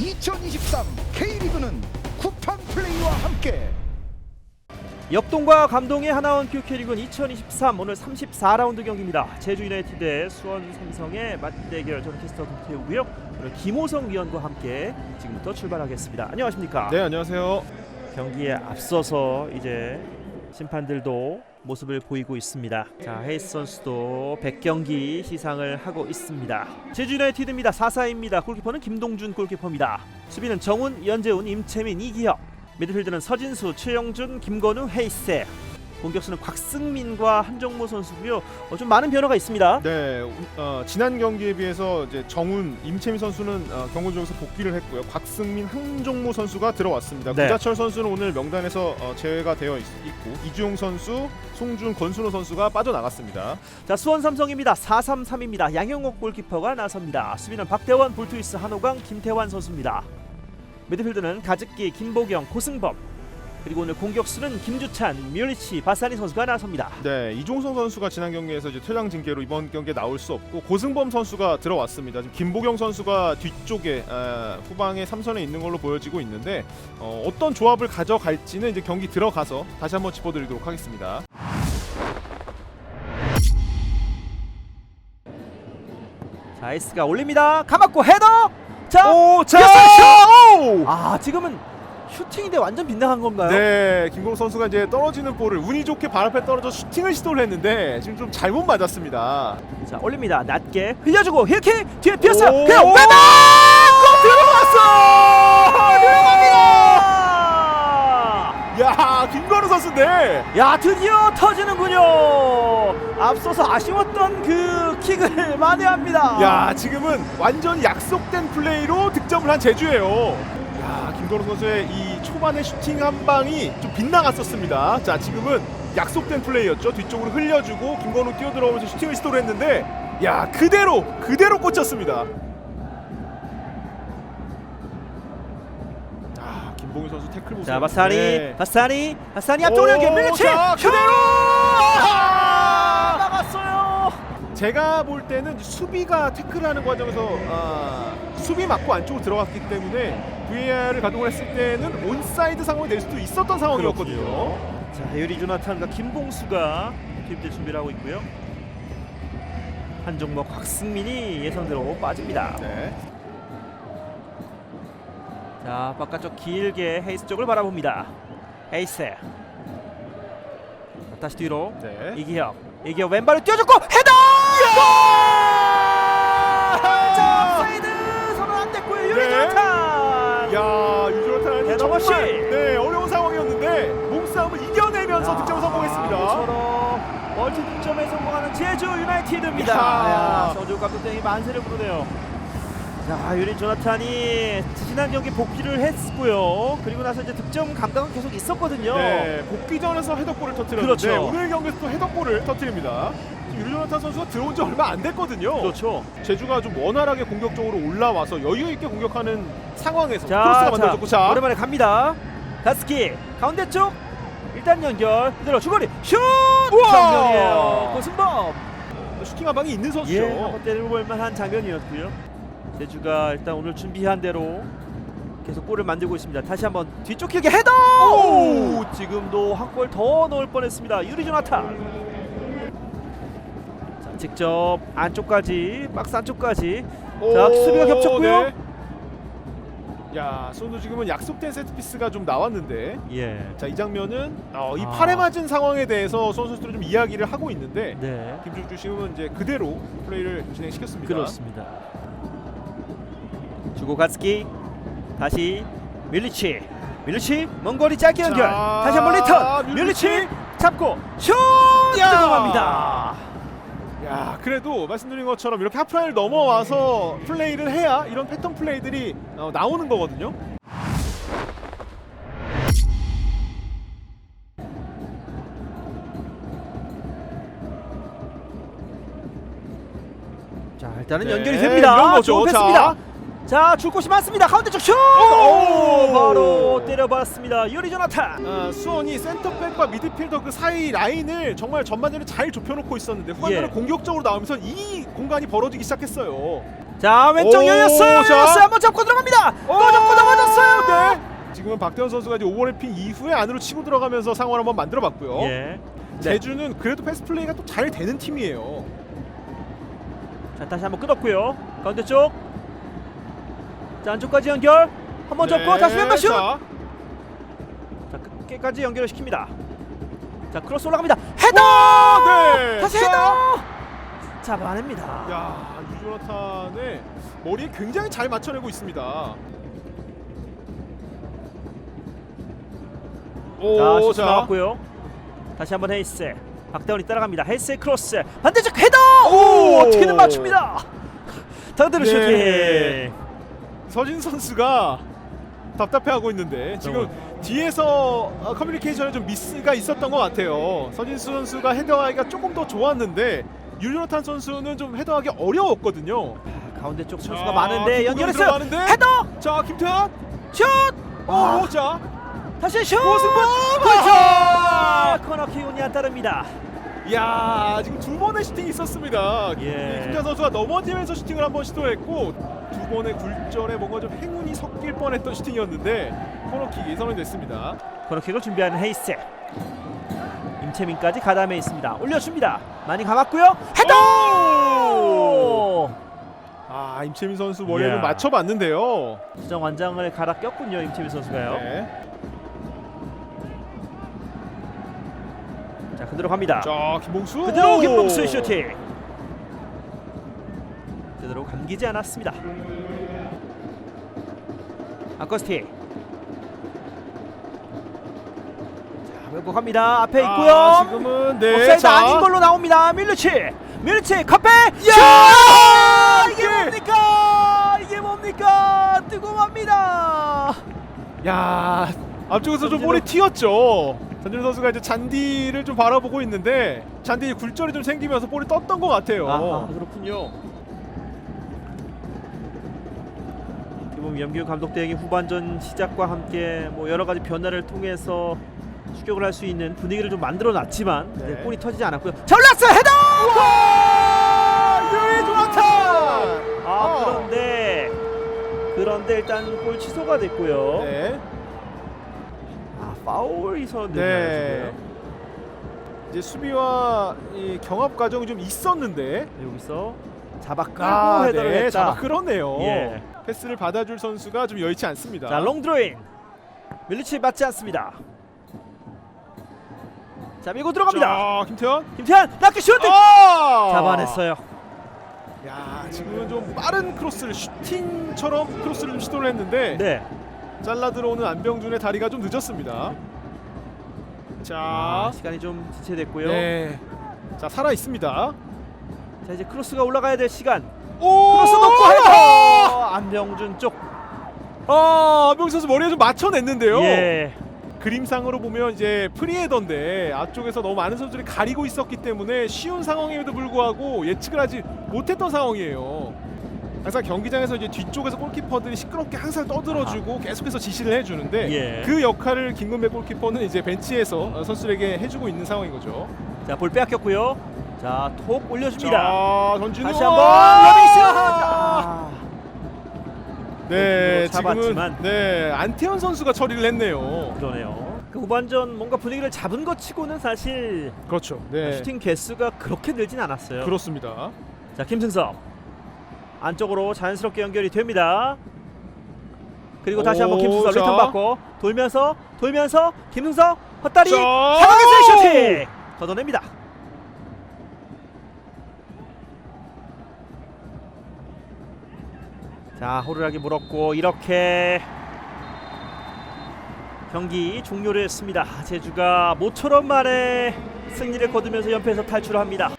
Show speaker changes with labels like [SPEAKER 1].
[SPEAKER 1] 2023 K리그는 쿠팡 플레이와 함께
[SPEAKER 2] 역동과 감동의 하나원 큐캐리그는 2023 오늘 34라운드 경기입니다. 제주 유나이티드 의 수원 삼성의 맞대결 저는 캐스터 김태우고요. 오늘 김호성 위원과 함께 지금부터 출발하겠습니다. 안녕하십니까?
[SPEAKER 3] 네 안녕하세요.
[SPEAKER 2] 경기에 앞서서 이제 심판들도 모습을 보이고 있습니다. 자 헤이스 선수도 100경기 시상을 하고 있습니다. 제주 유나이티드입니다. 4사입니다. 골키퍼는 김동준 골키퍼입니다. 수비는 정훈, 연재훈, 임채민, 이기혁. 미드필드는 서진수, 최영준, 김건우, 헤이세. 공격수는 곽승민과 한정모 선수고요. 어, 좀 많은 변화가 있습니다.
[SPEAKER 3] 네 어, 지난 경기에 비해서 이제 정훈, 임채민 선수는 어, 경고조에서 복귀를 했고요. 곽승민, 한종모 선수가 들어왔습니다.
[SPEAKER 2] 네.
[SPEAKER 3] 구자철 선수는 오늘 명단에서 어, 제외가 되어 있, 고 이주용 선수, 송준, 권순호 선수가 빠져나갔습니다.
[SPEAKER 2] 자 수원 삼성입니다. 4-3-3입니다. 양영옥 골키퍼가 나섭니다. 수비는 박대원, 볼투이스, 한호강, 김태환 선수입니다. 미드필드는 가즈키, 김보경, 고승범 그리고 오늘 공격수는 김주찬, 뮤리치, 바사니 선수가 나섭니다.
[SPEAKER 3] 네 이종성 선수가 지난 경기에서 이제 퇴장 징계로 이번 경기에 나올 수 없고 고승범 선수가 들어왔습니다. 지금 김보경 선수가 뒤쪽에 아, 후방에 삼선에 있는 걸로 보여지고 있는데 어, 어떤 조합을 가져갈지는 이제 경기 들어가서 다시 한번 짚어드리도록 하겠습니다.
[SPEAKER 2] 자 에이스가 올립니다. 감았고 헤더. 자,
[SPEAKER 3] 오, 자! 오!
[SPEAKER 2] 아 지금은 슈팅인데 완전 빗나간 건가요?
[SPEAKER 3] 네, 김건우 선수가 이제 떨어지는 볼을 운이 좋게 발 앞에 떨어져 슈팅을 시도를 했는데 지금 좀 잘못 맞았습니다.
[SPEAKER 2] 자 올립니다. 낮게 흘려주고 힐킥 뒤에 뛰었어요.
[SPEAKER 3] 오!
[SPEAKER 2] 그냥 외박!
[SPEAKER 3] 들어갔어!
[SPEAKER 2] 들어갑니다.
[SPEAKER 3] 야, 김건우 선수인데.
[SPEAKER 2] 야 드디어 터지는군요. 앞서서 아쉬웠던 그 킥을 만회합니다.
[SPEAKER 3] 야, 지금은 완전 약속된 플레이로 득점을 한 제주예요. 야, 김건우 선수의 이 초반의 슈팅 한 방이 좀 빗나갔었습니다. 자, 지금은 약속된 플레이였죠. 뒤쪽으로 흘려주고 김건우 뛰어들어오면서 슈팅을 시도를 했는데 야, 그대로 그대로 꽂혔습니다. 아, 김봉희 선수 태클 보세요.
[SPEAKER 2] 자 바사니
[SPEAKER 3] 네.
[SPEAKER 2] 바사니 바사니 앞쪽으로 연결 밀리치!
[SPEAKER 3] 그대로!
[SPEAKER 2] 아.
[SPEAKER 3] 제가 볼 때는 수비가 태클하는 과정에서 아, 수비 맞고 안쪽으로 들어갔기 때문에 VAR을 가동을 했을 때는 온사이드 상황이 될 수도 있었던 상황이었거든요.
[SPEAKER 2] 자 유리 조나탄과 김봉수가 팀들 준비를 하고 있고요. 한종목 곽승민이 예상대로 빠집니다.
[SPEAKER 3] 네.
[SPEAKER 2] 자 바깥쪽 길게 헤이스 쪽을 바라봅니다. 헤이스 자, 다시 뒤로
[SPEAKER 3] 네.
[SPEAKER 2] 이기혁 이기혁 왼발을 띄워줬고 헤더! 골! 자 사이드 손은 안 됐고요. 유리
[SPEAKER 3] 네.
[SPEAKER 2] 조나탄.
[SPEAKER 3] 야
[SPEAKER 2] 대동원
[SPEAKER 3] 정말
[SPEAKER 2] 씨!
[SPEAKER 3] 네 어려운 상황이었는데 몸싸움을 이겨내면서 득점을 성공했습니다.
[SPEAKER 2] 모처럼 멀티 득점에 성공하는 제주 유나이티드입니다.
[SPEAKER 3] 야.
[SPEAKER 2] 야, 서주 감독님이 만세를 부르네요. 자, 유린 조나탄이 지난 경기 복귀를 했고요. 그리고 나서 이제 득점 감각은 계속 있었거든요.
[SPEAKER 3] 네, 복귀전에서 헤더골을 터뜨렸는데
[SPEAKER 2] 그렇죠.
[SPEAKER 3] 오늘 경기에서 또 헤더골을 터뜨립니다. 지금 유리조나탄 선수가 들어온 지 얼마 안 됐거든요.
[SPEAKER 2] 그렇죠.
[SPEAKER 3] 제주가 좀 원활하게 공격적으로 올라와서 여유 있게 공격하는 상황에서
[SPEAKER 2] 자,
[SPEAKER 3] 크로스가
[SPEAKER 2] 자,
[SPEAKER 3] 만들어졌고 자
[SPEAKER 2] 오랜만에 갑니다. 가스키 가운데 쪽 일단 연결 그대로 주거리 슛
[SPEAKER 3] 우와!
[SPEAKER 2] 장면이에요. 고승범
[SPEAKER 3] 슈팅 한 방이 있는 선수죠.
[SPEAKER 2] 예, 한번 때려볼 만한 장면이었고요. 제주가 일단 오늘 준비한 대로 계속 골을 만들고 있습니다. 다시 한번 뒤쪽 길게 헤더!
[SPEAKER 3] 오!
[SPEAKER 2] 지금도 한 골 더 넣을 뻔했습니다. 유리 조나타. 자, 직접 안쪽까지 박스 안쪽까지
[SPEAKER 3] 오,
[SPEAKER 2] 자, 수비가 겹쳤고요.
[SPEAKER 3] 네. 야, 손도 지금은 약속된 세트피스가 좀 나왔는데
[SPEAKER 2] 예.
[SPEAKER 3] 자, 이 장면은 어, 이
[SPEAKER 2] 아.
[SPEAKER 3] 팔에 맞은 상황에 대해서 선수들이 좀 이야기를 하고 있는데
[SPEAKER 2] 네.
[SPEAKER 3] 김준주 씨는 이제 그대로 플레이를 진행시켰습니다.
[SPEAKER 2] 그렇습니다. 주고 가스키 다시 밀리치 밀리치 먼 거리 짧게 연결
[SPEAKER 3] 자,
[SPEAKER 2] 다시 한번 리턴 밀리치,
[SPEAKER 3] 밀리치.
[SPEAKER 2] 잡고 슛
[SPEAKER 3] 야!
[SPEAKER 2] 들어갑니다.
[SPEAKER 3] 야, 그래도 말씀드린 것처럼 이렇게 하프라인을 넘어와서 플레이를 해야 이런 패턴 플레이들이 어, 나오는 거거든요.
[SPEAKER 2] 자 일단은
[SPEAKER 3] 네,
[SPEAKER 2] 연결이 됩니다.
[SPEAKER 3] 이런 거죠.
[SPEAKER 2] 좋은 패스입니다. 자, 줄 곳이 많습니다. 가운데 쪽 슛! 오! 바로 때려봤습니다. 유리 조나탄.
[SPEAKER 3] 아, 수원이 센터백과 미드필더 그 사이 라인을 정말 전반전에 잘 좁혀놓고 있었는데 후반전에
[SPEAKER 2] 예.
[SPEAKER 3] 공격적으로 나오면서 이 공간이 벌어지기 시작했어요.
[SPEAKER 2] 자 왼쪽
[SPEAKER 3] 오,
[SPEAKER 2] 열렸어요.
[SPEAKER 3] 자.
[SPEAKER 2] 열렸어요. 한번 잡고 들어갑니다. 꺼졌고 넘어졌어요.
[SPEAKER 3] 네. 지금은 박대원 선수가 이제 오버래핑 이후에 안으로 치고 들어가면서 상황을 한번 만들어봤고요.
[SPEAKER 2] 예. 네.
[SPEAKER 3] 제주는 그래도 패스 플레이가 또 잘 되는 팀이에요.
[SPEAKER 2] 자 다시 한번 끊었고요. 가운데 쪽. 자 안쪽까지 연결. 한 번 접고
[SPEAKER 3] 네,
[SPEAKER 2] 다시 왼발 슛.
[SPEAKER 3] 자,
[SPEAKER 2] 자 끝까지 연결을 시킵니다. 자 크로스 올라갑니다. 헤더.
[SPEAKER 3] 네.
[SPEAKER 2] 다시
[SPEAKER 3] 자.
[SPEAKER 2] 헤더. 잡아냅니다.
[SPEAKER 3] 야 유조나탄의 머리에 굉장히 잘 맞춰내고 있습니다.
[SPEAKER 2] 자
[SPEAKER 3] 오,
[SPEAKER 2] 슛 나왔고요. 다시 한번 헤이스. 박대원이 따라갑니다. 헤이스의 크로스. 반대쪽 헤더. 오,
[SPEAKER 3] 오!
[SPEAKER 2] 어떻게든 맞춥니다. 다그대로
[SPEAKER 3] 네.
[SPEAKER 2] 슈팅.
[SPEAKER 3] 서진 선수가 답답해하고 있는데 지금 뒤에서 어, 커뮤니케이션에 좀 미스가 있었던 것 같아요. 서진수 선수가 헤더하기가 조금 더 좋았는데 유조나탄 선수는 좀 헤더하기 어려웠거든요.
[SPEAKER 2] 가운데 쪽 선수가
[SPEAKER 3] 자,
[SPEAKER 2] 많은데 연결했어요.
[SPEAKER 3] 들어가는데?
[SPEAKER 2] 헤더.
[SPEAKER 3] 자 김태환,
[SPEAKER 2] 슛. 아,
[SPEAKER 3] 오, 자,
[SPEAKER 2] 다시 슛.
[SPEAKER 3] 고승범!
[SPEAKER 2] 그렇죠. 코너 기운이 안 따릅니다.
[SPEAKER 3] 야 지금 두 번의 슈팅이 있었습니다.
[SPEAKER 2] 예.
[SPEAKER 3] 김태환 선수가 넘어지면서 슈팅을 한번 시도했고 두 번의 굴절에 뭔가 좀 행운이 섞일 뻔했던 슈팅이었는데 코너킥이 선언됐습니다.
[SPEAKER 2] 코너킥을 준비하는 헤이스. 임채민까지 가담해 있습니다. 올려줍니다. 많이 감았고요. 헤더.
[SPEAKER 3] 아 임채민 선수
[SPEAKER 2] 이야.
[SPEAKER 3] 맞춰봤는데요.
[SPEAKER 2] 수정 완장을 갈아 꼈군요. 임채민 선수가요.
[SPEAKER 3] 네.
[SPEAKER 2] 그대로 갑니다.
[SPEAKER 3] 자 김봉수.
[SPEAKER 2] 그대로 김봉수의 슈팅. 그대로 감기지 않았습니다. 아커스티. 자 외고 갑니다. 앞에 있고요.
[SPEAKER 3] 아, 지금은 네.
[SPEAKER 2] 옵사이드
[SPEAKER 3] 자.
[SPEAKER 2] 아닌 걸로 나옵니다. 밀르치. 밀르치 카페.
[SPEAKER 3] 야!
[SPEAKER 2] 슛! 이게 뭡니까? 이게 뭡니까? 뜨거워합니다.
[SPEAKER 3] 야 앞쪽에서 좀 볼이 튀었죠. 전준 선수가 이제 잔디를 좀 바라보고 있는데 잔디 굴절이 좀 생기면서 볼이 떴던 것 같아요.
[SPEAKER 2] 아하, 그렇군요. 보면 염기훈 감독 대행의 후반전 시작과 함께 뭐 여러 가지 변화를 통해서 추격을 할 수 있는 분위기를 좀 만들어 놨지만
[SPEAKER 3] 네.
[SPEAKER 2] 네, 볼이 터지지 않았고요. 자 올랐어요 헤더!
[SPEAKER 3] 유리 조나탄.
[SPEAKER 2] 아 그런데 그런데 일단 골 취소가 됐고요.
[SPEAKER 3] 네.
[SPEAKER 2] 아 파울이
[SPEAKER 3] 네. 이제 수비와 이 경합 과정이 좀 있었는데
[SPEAKER 2] 지금? 여기서 잡아 끌고
[SPEAKER 3] 아,
[SPEAKER 2] 헤더를
[SPEAKER 3] 네,
[SPEAKER 2] 했다.
[SPEAKER 3] 잡아 끌었네요.
[SPEAKER 2] 예.
[SPEAKER 3] 패스를 받아줄 선수가 좀 여의치 않습니다.
[SPEAKER 2] 자 롱드로인 밀리치 맞지 않습니다. 자 밀고 들어갑니다.
[SPEAKER 3] 자, 김태현.
[SPEAKER 2] 김태환 낙기 슈팅
[SPEAKER 3] 아!
[SPEAKER 2] 잡아냈어요.
[SPEAKER 3] 야, 지금은 좀 빠른 크로스를 슈팅처럼 크로스를 좀 시도를 했는데
[SPEAKER 2] 네.
[SPEAKER 3] 잘라 들어오는 안병준의 다리가 좀 늦었습니다. 자,
[SPEAKER 2] 아, 시간이 좀 지체됐고요.
[SPEAKER 3] 네. 자, 살아 있습니다.
[SPEAKER 2] 자 이제 크로스가 올라가야 될 시간.
[SPEAKER 3] 오!
[SPEAKER 2] 크로스 놓고 헤더. 안병준 쪽.
[SPEAKER 3] 아, 안병준 선수 머리에 좀 맞춰냈는데요.
[SPEAKER 2] 예.
[SPEAKER 3] 그림상으로 보면 이제 프리헤더인데 앞쪽에서 너무 많은 선수들이 가리고 있었기 때문에 쉬운 상황임에도 불구하고 예측을 하지 못했던 상황이에요. 항상 경기장에서 이제 뒤쪽에서 골키퍼들이 시끄럽게 항상 떠들어주고 계속해서 지시를 해주는데
[SPEAKER 2] 예.
[SPEAKER 3] 그 역할을 김근배 골키퍼는 이제 벤치에서 어, 선수들에게 해주고 있는 상황인 거죠.
[SPEAKER 2] 자 볼 빼앗겼고요. 자 톡 올려줍니다.
[SPEAKER 3] 자, 전진우
[SPEAKER 2] 다시 한번
[SPEAKER 3] 아!
[SPEAKER 2] 러빙스. 아.
[SPEAKER 3] 네,
[SPEAKER 2] 골키퍼로 잡았지만.
[SPEAKER 3] 지금은 네 안태현 선수가 처리를 했네요.
[SPEAKER 2] 그러네요. 그 후반전 뭔가 분위기를 잡은 것 치고는 사실
[SPEAKER 3] 그렇죠. 네,
[SPEAKER 2] 슈팅 개수가 그렇게 늘진 않았어요.
[SPEAKER 3] 그렇습니다.
[SPEAKER 2] 자 김승섭 안쪽으로 자연스럽게 연결이 됩니다. 그리고 다시 한번
[SPEAKER 3] 자.
[SPEAKER 2] 리턴 받고 돌면서 돌면서 김승섭 헛다리
[SPEAKER 3] 자.
[SPEAKER 2] 사방에서의 슈팅 걷어냅니다. 자 호루라기 물었고 이렇게 경기 종료를 했습니다. 제주가 모처럼 만에 승리를 거두면서 연패에서 탈출합니다.